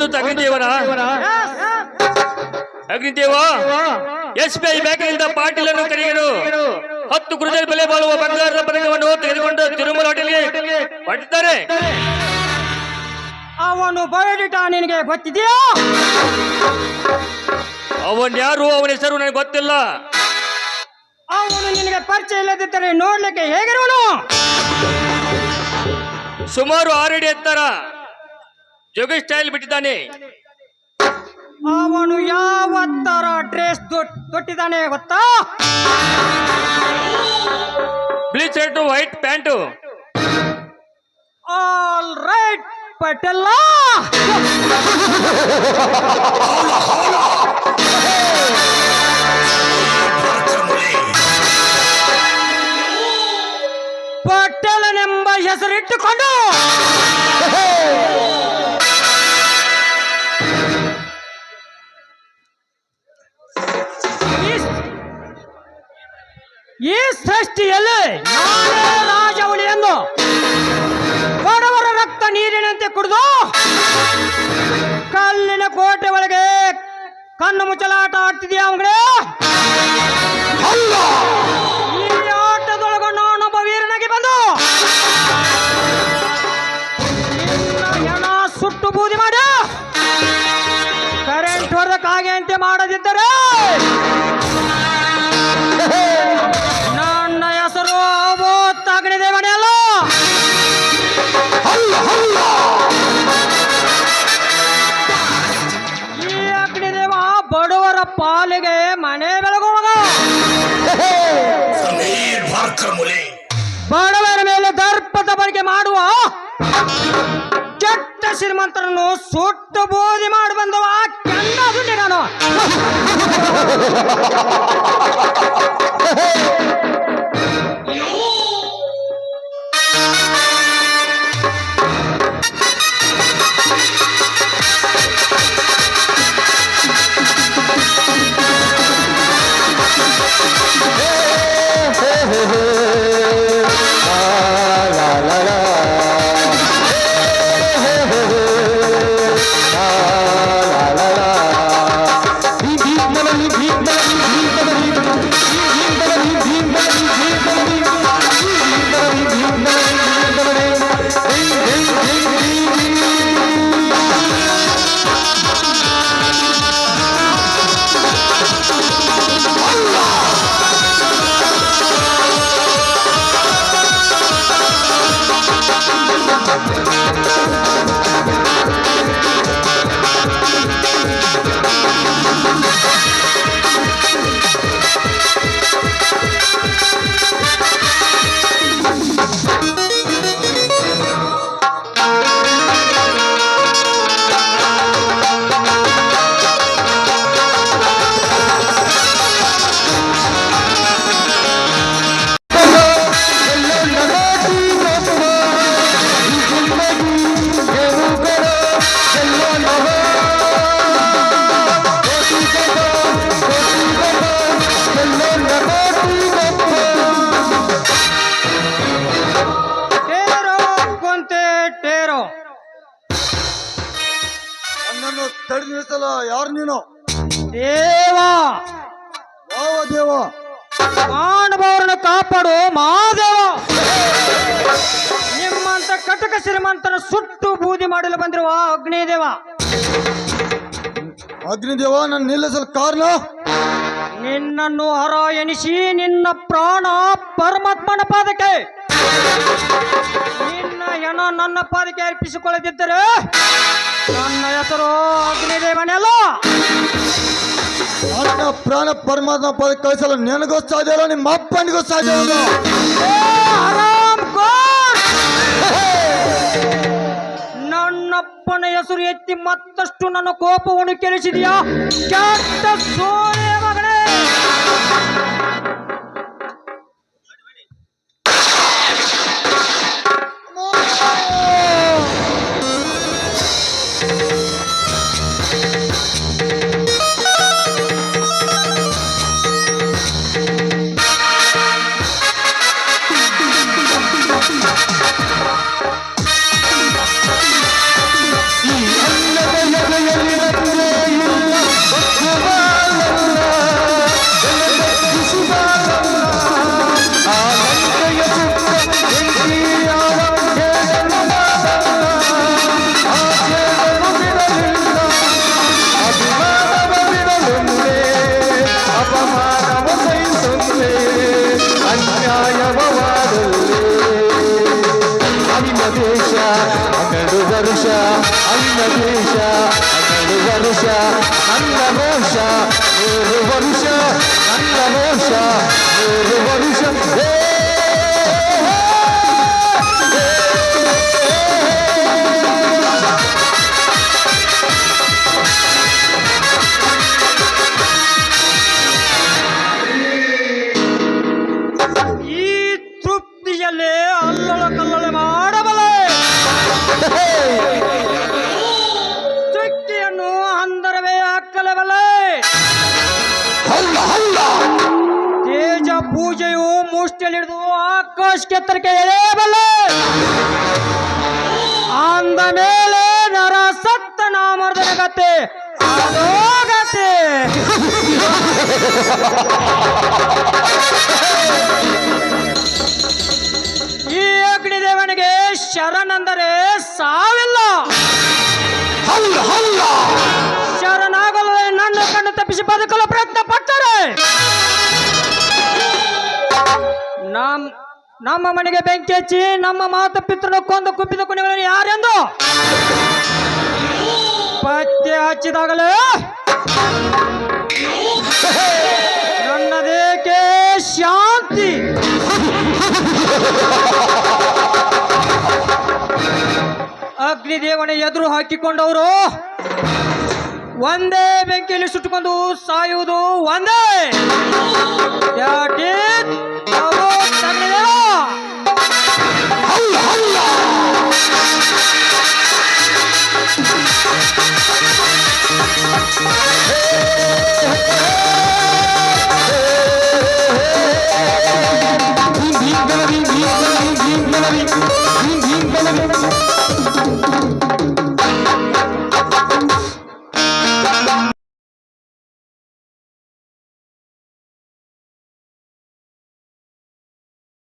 ಹೌದು ಅಗ್ನಿದೇವರ? ಅಗ್ನಿದೇವ ಎಸ್ ಬಿ ಐ ಬ್ಯಾಂಕಿನಿಂದ ಪಾಟೀಲ್ ಅನ್ನು ಕರೆಯರು ಹತ್ತು ಗುರುಜಲ್ ಬೆಲೆ ಬಾಳುವ ಬಂಗಾರದ ಪದಕವನ್ನು ತೆಗೆದುಕೊಂಡು ತಿರುಮಲ ಹೋಟೆಲ್ಗೆ ಹೊರಟಿದ್ದಾರೆ. ಅವನು ಬಯೋಡಿಟ ನಿನಗೆ ಗೊತ್ತಿದೆಯಾ? ಅವನ್ ಯಾರು ಅವನ ಹೆಸರು ನನಗೆ ಗೊತ್ತಿಲ್ಲ. ಅವನು ನಿನಗೆ ಪರಿಚಯ ಇಲ್ಲದಿದ್ದರೆ ನೋಡ್ಲಿಕ್ಕೆ ಹೇಗಿರುವನು? ಸುಮಾರು ಆರಡಿ ಎತ್ತರ. ಜೋಗಿ ಸ್ಟೈಲ್ ಬಿಟ್ಟಿದ್ದಾನೆ. ಅವನು ಯಾವ ತರ ಡ್ರೆಸ್ ತೊಟ್ಟಿದ್ದಾನೆ ಗೊತ್ತಾ? Blue shirt white pant. All right Patela. ಪಟೇಲನೆಂಬ ಹೆಸರಿಟ್ಟುಕೊಂಡು. ಈ ಸೃಷ್ಟಿಯಲ್ಲಿ ನಾನೇ ರಾಜವಳಿ ಎಂದು ಬಡವರ ರಕ್ತ ನೀರಿನಂತೆ ಕುಡಿದು ಕಲ್ಲಿನ ಕೋಟೆ ಒಳಗೆ ಕಣ್ಣು ಮುಚ್ಚಲಾಟ ಆಡ್ತಿದ್ಯಾ ಅವ್ರೆ ಈ ಆಟದೊಳಗ ನಾನೊಬ್ಬ ವೀರನಾಗಿ ಬಂದು ಹೆಣ ಸುಟ್ಟು ಬೂದಿ ಮಾಡಿ ಕರೆಂಟ್ ಹೊಡೆದಕ್ಕಾಗೆ ಕಾಗೆ ಅಂತೆ ಮಾಡದಿದ್ದರೆ ಭಾರ್ಕರ್ ಬಡವರ ಮೇಲೆ ದರ್ಪದ ಬಳಕೆ ಮಾಡುವ ಕೆಟ್ಟ ಶ್ರೀಮಂತರನ್ನು ಸುಟ್ಟು ಬೋಧಿ ಮಾಡಿ ಬಂದವ ದುಡ್ಡಿ ನಾನು. ನನ್ನನ್ನು ನಿಲ್ತಲ್ಲ ಯಾರು ನೀನು? ದೇವ! ಯಾವ ದೇವ? ಮಾನವರನ್ನು ಕಾಪಾಡು ಮಾದೇವ ನಿಮ್ಮಂತ ಕಟಕ ಶ್ರೀಮಂತರ ಸುಟ್ಟು ಬೂದಿ ಮಾಡಲು ಬಂದಿರುವ ಅಗ್ನಿದೇವ. ಅಗ್ನಿದೇವ ನನ್ನ ನಿಲ್ಲಿಸಲು ಕಾರಣ? ನಿನ್ನನ್ನು ಹರ ಎನಿಸಿ ನಿನ್ನ ಪ್ರಾಣ ಪರಮಾತ್ಮನ ಪಾದಕ್ಕೆ. ನಿನ್ನ ನನ್ನ ಪಾದಕ್ಕೆ ಅರ್ಪಿಸಿಕೊಳ್ಳದಿದ್ದರೆ ನನ್ನ ಹೆಸರು ಅಗ್ನಿದೇವನೆಲ್ಲ. ನನ್ನ ಪ್ರಾಣ ಪರಮಾತ್ಮ ಪದ ಕಳಿಸಲು ನಿನಗೂ ಸಾಧ್ಯ ಇಲ್ಲ ನಿಮ್ಮ ಅಪ್ಪನಿಗೂ ಸಾಧ್ಯ ಇಲ್ಲ! ನನ್ನಪ್ಪನ ಹೆಸರು ಎತ್ತಿ ಮತ್ತಷ್ಟು ನನ್ನ ಕೋಪವನ್ನು ಕೆಳಿಸಿದೆಯಾ ಕೆಟ್ಟ ಸೋರೆ ಮಗನೇ. ಅನ್ನ ದೇಶ ಹನ್ನೆರಡು ವರ್ಷ ನನ್ನ ರೋಷ ನೂರು ವರ್ಷ ನನ್ನ ರೋಷ ನೂರು ವರ್ಷ ಆಕಾಶಕ್ಕೆ ಎಳೆಯಬಲ್ಲ ಅಂದ ಮೇಲೆ ನರ ಸತ್ತ ನಾಮರ್ದನ ಕತೆ ಅದೋ ಗತೆ ಈ ಅಗ್ನಿದೇವನಿಗೆ ಶರಣಂದರೆ ಸಾವಿಲ್ಲ. ಶರಣಾಗಲು ನನ್ನ ಕಣ್ಣು ತಪ್ಪಿಸಿ ಬದುಕಲು ಪ್ರಯತ್ನ ಪಟ್ಟರೆ ನಮ್ ನಮ್ಮ ಮನೆಗೆ ಬೆಂಕಿ ಹಚ್ಚಿ ನಮ್ಮ ಮಾತು ಪಿತೃನ ಕೊಂದು ಕುಪ್ಪಿದ ಕುಣಿಗಳನ್ನು ಯಾರೆಂದು? ಪತ್ತೆ ಹಚ್ಚಿದಾಗಲೇ. ನನ್ನದೇಕೆ ಶಾಂತಿ. ಅಗ್ನಿದೇವನ ಎದುರು ಹಾಕಿಕೊಂಡವರು ಒಂದೇ ಬೆಂಕಿಯಲ್ಲಿ ಸುಟ್ಟುಕೊಂಡು ಸಾಯುವುದು ಒಂದೇ হে